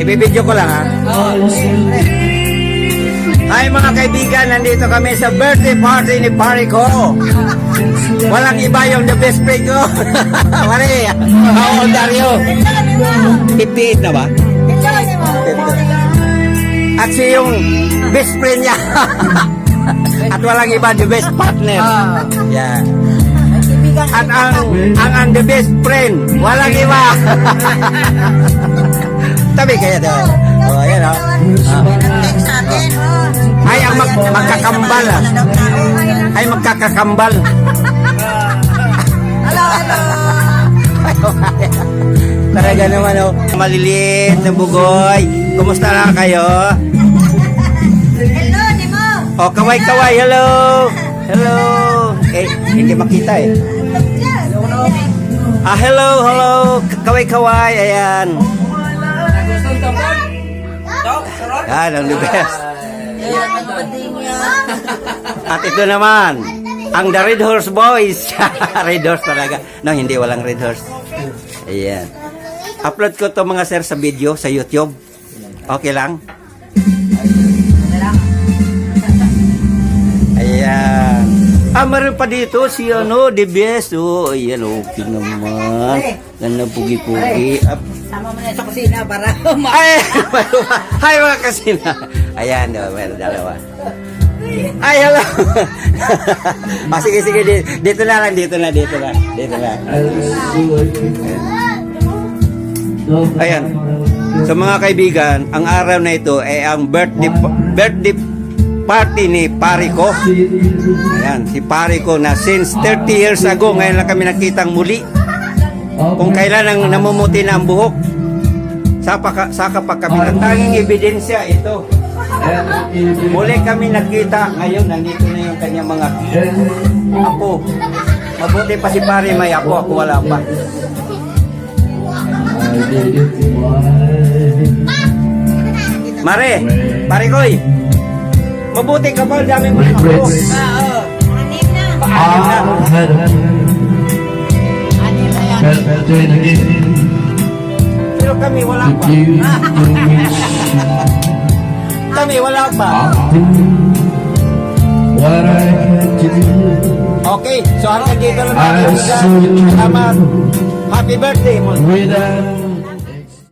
ibibidyo ko lang ha. Hi mga kaibigan, nandito kami sa birthday party ni pare ko. Walang iba yung the best friend ko. Mari, how old are you? 58 na ba? At siya yung best friend niya. At walang iba, the best partner. Yeah. At ang, ang, ang the best friend, walang iba. Tabi kaya daw. Oh, ayan oh. Ay, ang mag, magkakambal ah. Ay, magkakakambal. Hello, hello. Talaga naman oh. Maliliit na bugoy. Kumusta na kayo? Hello, Nemo. Oh, kaway-kaway. Hello. Hello. Eh, hindi makita eh. Ah, hello, hello. Kaway-kaway. Ayan. Yan, ang the best. At ito naman, ang The Red Horse Boys. red Horse talaga. No, hindi, walang Red Horse. Ayan. Upload ko to mga sir sa video sa YouTube. Okay lang? Ah, meron pa dito si ano, Best. Oh, ayan, okay naman. Ganda pugi-pugi. Ah, Sama mo na sa kusina para ay, hi mga kasina. Ayan, oh, meron dalawa. Ay, hello. ah, sige, sige, dito, dito na lang, dito na, dito na, dito na. Ayan. Sa mga kaibigan, ang araw na ito ay ang birthday birthday party ni pare ko. Ayan, si pare ko na since 30 years ago, ngayon lang kami nakitang muli. Kung kailan ang namumuti na ang buhok. Saka, ka- saka pa kami ng tanging ebidensya ito. Muli kami nakita, ngayon nandito na yung kanyang mga apo. Mabuti pa si pare may apo, ako wala pa. Mare, pare koy. Mabuti ka pa, ang dami mo ng apo. Anim na. Paalim na. Anim na yan. Pero kami wala pa. Kami wala pa. What I had to do Okay, so hanggang dito lang natin. Happy birthday mo. without